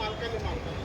मालकाने मालकाने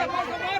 Come on, come on.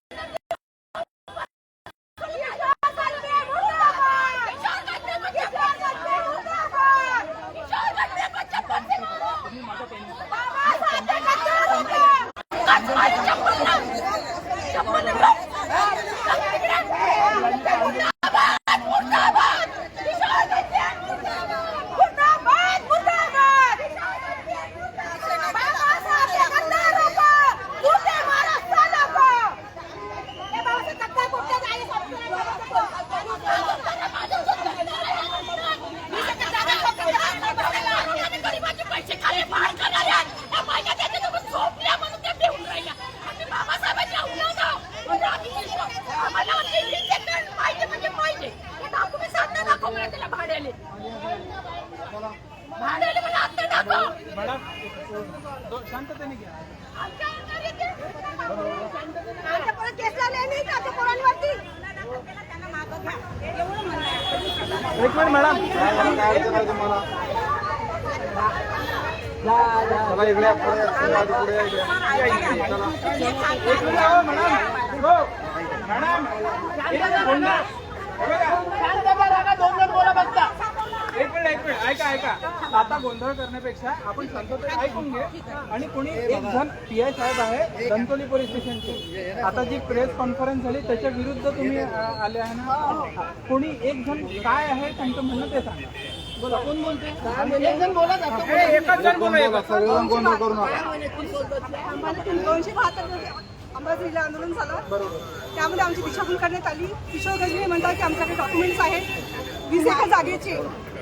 शांततेने घ्या. आमच्या परत केस लावले नाही एक मिनिट मॅडम. एक मिनिट हो, मॅडम. मॅडम मिनिट एक मिनिट ऐका ऐका. आता गोंधळ करण्यापेक्षा आपण शांततेत ऐकून घे. आणि कोणी एक जण पी आय साहेब आहे धनतोली पोलीस स्टेशनचे. आता जी प्रेस कॉन्फरन्स झाली त्याच्या विरुद्ध तुम्ही आले आहे ना. कोणी एक जण काय आहे त्यांचं म्हणणं ते सांगा. बोला. कोण बोलते एक जण बोला एकच जण बोला सगळेजण गोंधळ करू नका. आम्हाला दोनशे बहात्तर दिवस अंबाझरीला आंदोलन झालं. त्यामध्ये आमची दिशाभूल करण्यात आली. किशोर गजबी म्हणतात की आमच्याकडे डॉक्युमेंट्स आहेत. वीस एकर जागेचे.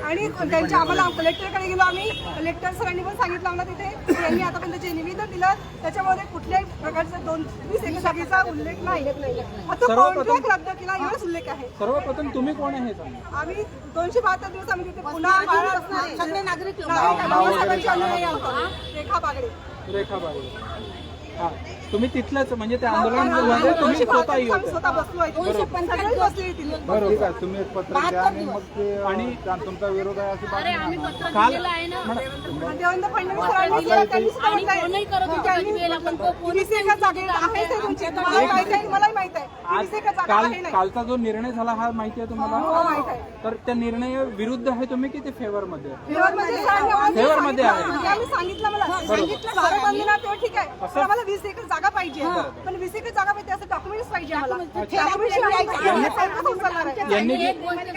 आणि त्यांच्या आम्हाला कलेक्टरकडे गेलो आम्ही. कलेक्टर सरांनी पण सांगितलं आम्हाला तिथे. त्यांनी आतापर्यंत जे निवेदन दिलं त्याच्यामध्ये कुठल्याही प्रकारचा दोन वीस जागेचा उल्लेख नाही. सर्वप्रथम- कॉन्ट्रॅक्ट रद्द केला एवढाच उल्लेख आहे. सर्वप्रथम तुम्ही कोण आहे सांगा. आम्ही दोनशे बहात्तर दिवस आम्ही तिथे पुन्हा नागरिक रेखा बागडे. रेखा हा तुम्ही तिथलंच म्हणजे ते आंदोलनमध्ये तुम्ही स्वतः बहात्तर येत आम्ही स्वतः बसलो आहे सगळेच बसले तिथे बरोबर ठीक आहे. तुम्ही एक पत्र द्या आणि मग ते आणि तुमचा विरोध आहे अशी बातमी आणा. काल देवेंद्र फडणवीस सरांनी दिलं, त्यांनी सुद्धा म्हटलंय की त्यांनी वीस एकर जागे आहे ते तुमची. तुम्हाला माहीत आहे मलाही माहीत आहे. आज वीस एकर जागा काल आहे नाही. कालचा जो निर्णय झाला हा माहिती आहे हो तुम्हाला माहीत आहे. तर त्या निर्णय विरुद्ध आहे तुम्ही किती फेवर मध्ये आहे? सरांनी आम्हाला फेवरमध्ये आहे. सांगितलं, आम्ही सांगितलं मला. सांगितलं ठीक आहे. पण आम्हाला वीस एकर जागा पाहिजे. पण वीस एकर जागा पाहिजे असं डॉक्युमेंट्स पाहिजे. यांनी जी-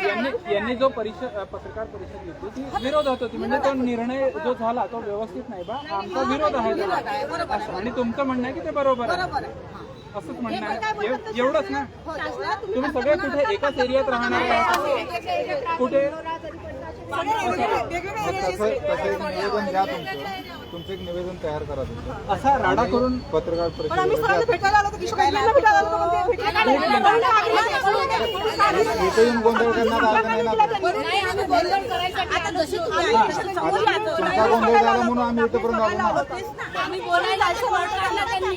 यांनी यांनी जो परिषद पत्रकार परिषद घेतली ती विरोधात होती म्हणजे तो निर्णय जो झाला तो व्यवस्थित नाही बा. आमचा विरोध आहे. आणि तुमचं म्हणणं आहे की ते बरोबर आहे. असंच म्हणणं आहे. एव- एवढंच ना? तुम्ही सगळे कुठे एकाच एरियात राहणार? कुठे? निवेदन द्या तुमचं तुमचं एक निवेदन तयार करा तुमचं. असा राडा करून पत्रकार पण आम्ही परिषदेमध्ये सरांना भेटायला आलो तर किशोर गांधींना भेटायला आलो तर मग ते भेटायला नाही. इथे येऊन गोंधळ नाही ना तुमचा झाला म्हणून आम्ही इथपर्यंत आलो. ना. आम्ही बोलायला असं वाटलं त्यांनी.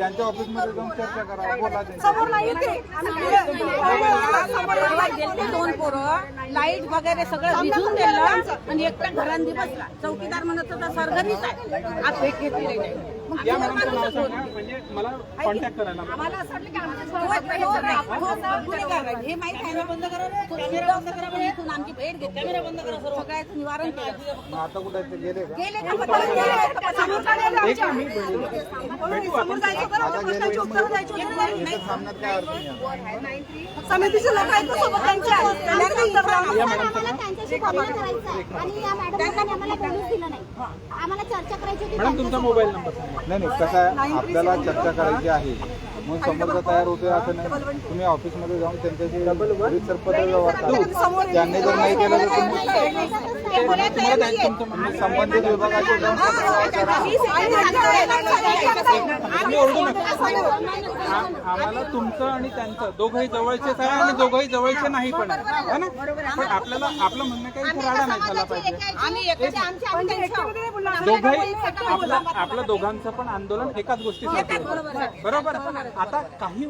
त्यांच्या ऑफिसमध्ये जाऊन चर्चा करा बोला समोर नाही येते. आम्ही पुढे- समोर नाही गेले दोन पोरं लाइट वगैरे सगळं भिजून दिलं आणि एकटा घरांनी बसला. चौकीदार म्हणत होता सरघरीच आहे. आज भेट घेतली नाही. या चोर मॅडमचं नाव माणूस होतो. सांगा म्हणजे मला कॉन्टॅक्ट करायला आम्हाला असं वाटलं की आमच्या तो- सोबत पाहिजे तो- नाही. तो गुन्हेगार आहे. हे माहीत आहे ना? बंद करा. कॅमेरा बंद करा म्हणजे इथून आमची भेट घेत कॅमेरा बंद करा सर्व. सगळ्याचं निवारण केलं. मग आता कुठे आहेत ते गेले का? गेले का? परत गेले. समोर काय आलं एक आमच्या? मी बोलू समोर जायचं होतं, आमच्या प्रश्नाची उत्तरं द्यायची होती. इथे थांबण्यात काय अर्थ नाही समितीचे लोक आहेत ना सोबत त्यांच्या. आम्हाला त्यांच्याशी बोलणं करायचं आणि या मॅडमने आम्हाला बोलूच दिलं नाही. आम्हाला चर्चा करायची होती मॅडम तुमचा मोबाईल नंबर सांगा नाही नाही कसं आहे आपल्याला चर्चा करायची आहे. म्हणून समोरचा तयार होतोय असं नाही. तुम्ही ऑफिसमध्ये जाऊन त्यांच्याशी रितसर पत्र व्यवहार करा. त्यांनी जर नाही केलं तर तुम्ही संबंधित आम्हाला तुमचं आणि त्यांचं. दोघंही जवळचेच आहे आणि दोघंही जवळचे नाही पण आहे. है ना? पण आपल्याला आपलं म्हणणं काही इथे राडा नाही झाला पाहिजे. दोघंही आपलं आपलं दोघांचं पण आंदोलन एकाच गोष्टीसाठी होतं. बरोबर आता काही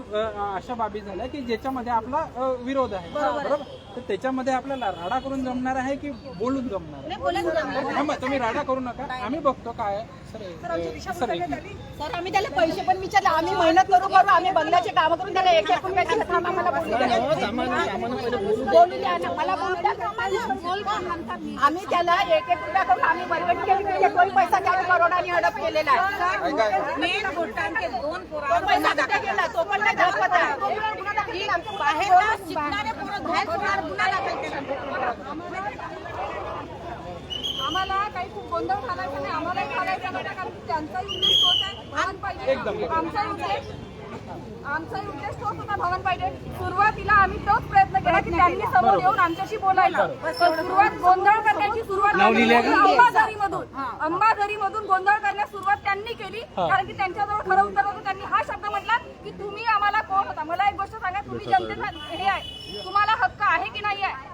अशा बाबी झाल्या की ज्याच्यामध्ये आपला विरोध आहे. बरोबर? तर त्याच्यामध्ये आपल्याला राडा करून जमणार आहे की बोलून जमणार आहे? थांबा, तुम्ही राडा करू नका. आम्ही बघतो काय आहे. सर ए- सर एक मिनिट. सर आम्ही त्याला पैसे पण विचारले. आम्ही मेहनत करू करू आम्ही बंगल्याचे काम करून त्याला एक एक रुपयाचे थांब आम्हाला बोलू द्या. बोलू द्या. ना. मला बोलू द्या. आम्ही त्याला एक एक रुपया करून आम्ही वर्गणी केली म्हणजे तोही पैसा त्याने करोडाने हडप केलेला आहे. दोन तो पैसा कुठे गेला तो पण नाही दाखवत आहे. बाहेर ना शिकणारे पोरं बाहेर सोडणार गुन्हा दाखल केला आम्हाला काही खूप गोंधळ घालायचा नाही. आम्हालाही घालायचा नाही. कारण की त्यांचाही उद्देश तोच आहे. भवन पाहिजे. एकदम. आमचाही उद्देश आमचाही उद्देश तोच होता भवन पाहिजे. सुरुवातीला आम्ही तोच प्रयत्न केला की त्यांनी समोर येऊन आमच्याशी बोलायला. पण सुरुवात गोंधळ करण्याची सुरुवात अंबाझरीमधून. अंबाझरीमधून गोंधळ करण्यास सुरुवात त्यांनी केली. कारण की त्यांच्याजवळ खरं उत्तर होतं. त्यांनी हा शब्द म्हटला की तुम्ही आम्हाला कोण होता? मला एक गोष्ट तुम्ही जनतेचा हे आहे. तुम्हाला हक्क आहे की नाही आहे?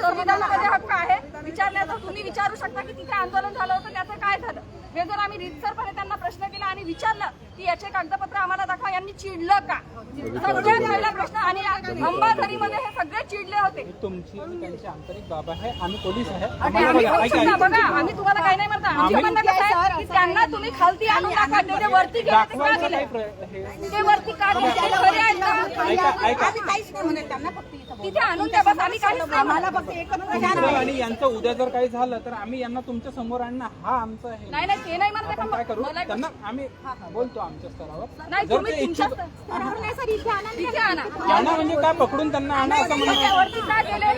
संविधानामध्ये हक्क आहे. विचारण्याचा तुम्ही विचारू शकता की तिथे आंदोलन झालं होतं त्याचं काय झालं? हे जर आम्ही रितसरपणे त्यांना प्रश्न केला आणि विचारलं की याचे कागदपत्र आम्हाला दाखवा यांनी चिडलं का? सगळ्यात पहिला प्रश्न आणि अंबाझरीमध्ये हे सगळे चिडले होते. ही तुमची त्यांची आंतरिक बाब आहे आम्ही पोलीस आहे. आणि आम्हाला आम्ही बघा, सुद्धा आम्ही तुम्हाला काही नाही म्हणता. आमचं आम्ही- म्हणणं कसं आहे की त्यांना तुम्ही खालती नका ते जे वरती गेले ते का दाखवायचं गेले? काही प्र- हे- ते वरती का गेले? ते खरे आहेत का? ऐका ऐका. आम्ही काहीच नाही म्हणत त्यांना फक्त इथं तिथे आणून द्या बस आम्ही काहीच नाही आम्हाला म्हणत. फक्त एकच तुमचं आणि यांचं उद्या जर काही झालं तर आम्ही यांना तुमच्यासमोर आणणं हा आमचा आहे नाही नाही ते नाही म्हणत काय? करू? मला त्यांना आम्ही बोलतो. आमच्या स्तरावर. नाही जर तुम्ही ते तुमच्या इच्छुक स्तरावर नाही सर इथे आणा तिथे आणा. आणा म्हणजे काय पकडून त्यांना आणा असं म्हणणं आहे. वरती का गेले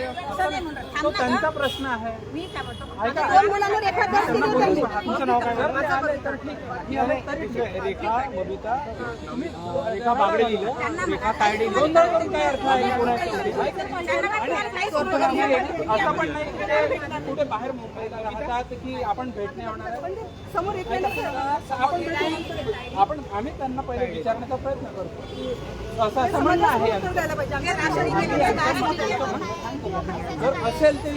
तो त्यांचा प्रश्न आहे. ऐका. दोन मुलांवर एखाद दोन तीन होते. तुमचं नाव काय? जर ते आले तर ठीक आहे. मी आले तरी ठीक आहे. रेखा बबिता. तुम्ही रेखा बागडे लिहिलं. रेखा तायडे लिहिलं. गोंधळ करून काय अर्थ आहे? कोणाच्या असं पण नाही की ते कुठे बाहेर मुंबईला राहतात की आपण भेट नाही होणार? आहे. समोर एक आपण भेटू. आपण आम्ही त्यांना पहिले विचारण्याचा प्रयत्न करतो. की असं असं म्हणणं आहे जर असेल तर